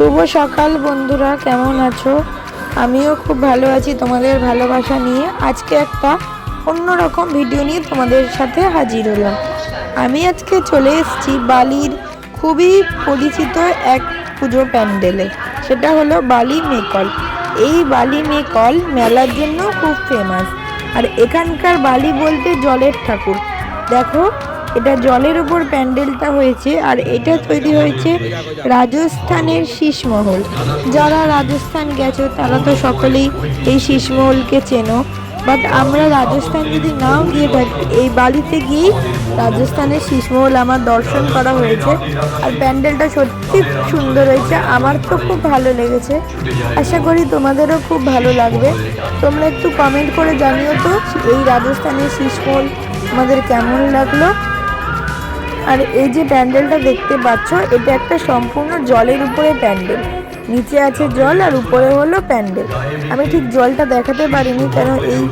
শুভ সকাল বন্ধুরা, কেমন আছো? আমিও খুব ভালো আছি তোমাদের ভালোবাসা নিয়ে। আজকে একটা অন্যরকম ভিডিও নিয়ে তোমাদের সাথে হাজির হলাম। আমি আজকে চলে এসেছি বালির খুবই পরিচিত এক পুজো প্যান্ডেলে সেটা হলো বালি মেকল। এই বালি মেকল মেলার জন্য খুব ফেমাস আর এখানকার বালি বলতে জলের ঠাকুর। দেখো এটা জলের উপর প্যান্ডেলটা হয়েছে আর এটা তৈরি হয়েছে রাজস্থানের শীষমহল। যারা রাজস্থান গেছো, তারা তো সকলেই এই শীষমহলকে চেনো। বাট আমরা রাজস্থান যদি নাও গিয়ে থাকি এই বালিতে গিয়েই রাজস্থানের শীষমহল আমার দর্শন করা হয়েছে। আর প্যান্ডেলটা সত্যি সুন্দর হয়েছে, আমার তো খুব ভালো লেগেছে। আশা করি তোমাদেরও খুব ভালো লাগবে। তোমরা একটু কমেন্ট করে জানিও তো এই রাজস্থানের শীষমহল তোমাদের কেমন লাগল। আর এই যে প্যান্ডেলটা দেখতে পাচ্ছ এটা একটা সম্পূর্ণ জলের উপরে প্যান্ডেল। নিচে আছে জল আর উপরে হলো প্যান্ডেল। আমি ঠিক জলটা দেখাতে পারিনি কারণ এই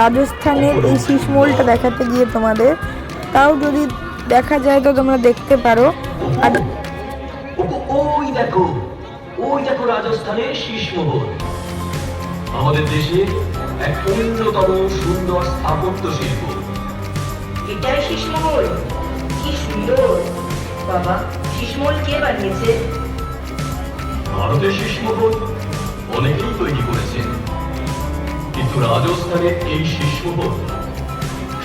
রাজস্থানের এই শীষমহলটা দেখাতে গিয়ে তোমাদের। তাও যদি দেখা যায় তো তোমরা দেখতে পারো। আর ওই দেখো ওই দেখো রাজস্থানের শীষমহল আমাদের দেশে এক অন্যতম সুন্দর স্থাপত্য শিল্প। এটাই শীষমহল কি সুন্দর বাবা শীষমহল কে বানিয়েছে? ভারতের শীষমহল অনেকেই তৈরি করেছেন কিন্তু রাজস্থানের এই শীষমহল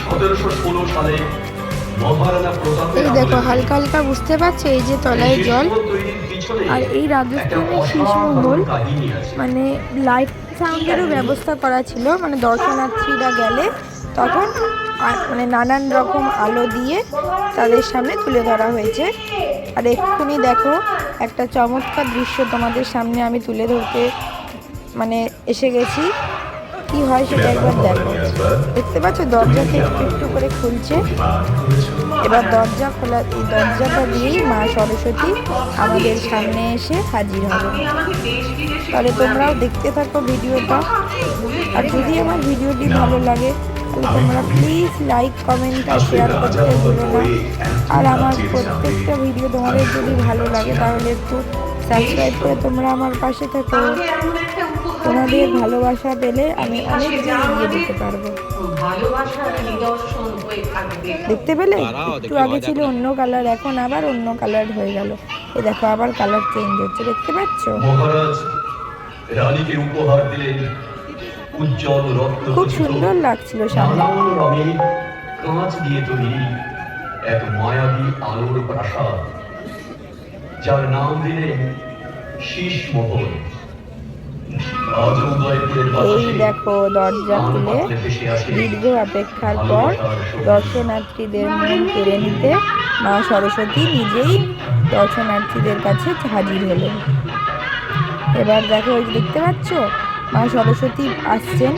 সতেরোশো ষোলো সালে এই দেখো হালকা হালকা বুঝতে পারছ এই যে তলায় জল আর এই রাজস্থানের আছে। মানে লাইট সাউন্ডেরও ব্যবস্থা করা ছিল মানে দর্শনার্থীরা গেলে। তখন মানে নানান রকম আলো দিয়ে তাদের সামনে তুলে ধরা হয়েছে। আর এক্ষুনি দেখো, একটা চমৎকার দৃশ্য তোমাদের সামনে আমি তুলে ধরতে মানে এসে গেছি। কি হয় সেটা একবার দেখো। দেখতে পাচ্ছ দরজাকে একটু একটু করে খুলছে। এবার দরজা খোলা, এই দরজাটা দিয়েই মা সরস্বতী আমাদের সামনে এসে হাজির হবে তাহলে তোমরাও দেখতে থাকো ভিডিওটা। আর যদি আমার ভিডিওটি ভালো লাগে তাহলে তোমরা প্লিজ লাইক কমেন্ট আর শেয়ার করতে ভুলো না। আর আমার প্রত্যেকটা ভিডিও তোমাদের যদি ভালো লাগে তাহলে একটু সাবস্ক্রাইব করে তোমরা আমার পাশে থাকো। তোমাদের ভালোবাসা পেলে আমি অনেক এগিয়ে যেতে পারব। ভালোবাসার নিদর্শন হয়ে থাকবে। দেখতে পেলে? একটু আগে ছিল অন্য কালার এখন আবার অন্য কালার হয়ে গেল। এ দেখো আবার কালার চেঞ্জ হচ্ছে। দেখতে পাচ্ছ? রানীকে উপহার দিলেন। উজ্জ্বল রক্ত খুব সুন্দর লাগছিল নানান কাঁচ দিয়ে তৈরি এক মায়াবী আলোর প্রাসাদ যার নাম দিলেন শীষ মহল। এই দেখো দরজা খুলে দীর্ঘ অপেক্ষার পর দর্শনার্থীদের মন কেড়ে নিতে মা সরস্বতী নিজেই দর্শনার্থীদের কাছে হাজির হলেন। এবার দেখো ওই দেখতে পাচ্ছ? মা সরস্বতী আসছেন।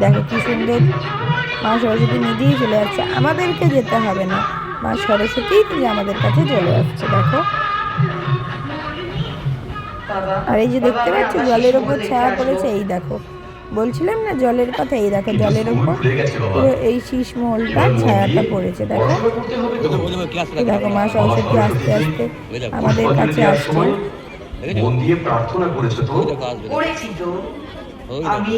দেখো কি সুন্দর। মা সরস্বতী নিজেই চলে যাচ্ছে আমাদেরকে যেতে হবে না। মা সরস্বতী নিজে আমাদের কাছে চলে আসছে, দেখো। আর এই যে দেখতে পাচ্ছ, জলের ওপর ছায়া পড়েছে, এই দেখো। বলছিলাম না জলের কথা, এই দেখো জলের ওপর এই শীষ মহলটা ছায়াটা পড়েছে, দেখো। দেখো মা সরস্বতী আস্তে আস্তে আমাদের কাছে আসছেন। মন দিয়ে প্রার্থনা করেছ তো? করেছি তো। আমি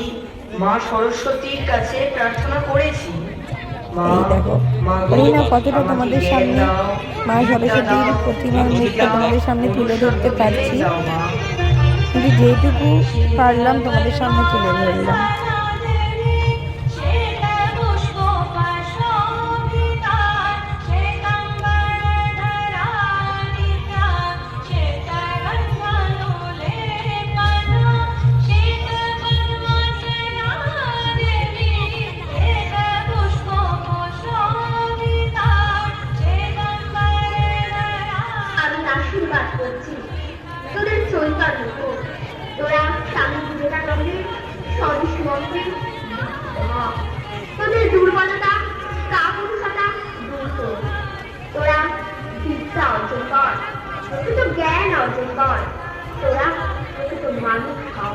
মা সরস্বতীর কাছে প্রার্থনা করেছি। জানি না কতটা তোমাদের সামনে মা সরস্বতীর দাও, প্রতিমার মুখটা তোমাদের সামনে তুলে ধরতে পারছি। কিন্তু যেটুকু পারলাম তোমাদের সামনে তুলে ধরলাম। বলবেন তোদের দুর্বলতা কাপুরুষতা দূর কর তোরা বিদ্যা অর্জন কর প্রকৃত জ্ঞান অর্জন কর তোরা প্রকৃত মানুষ হও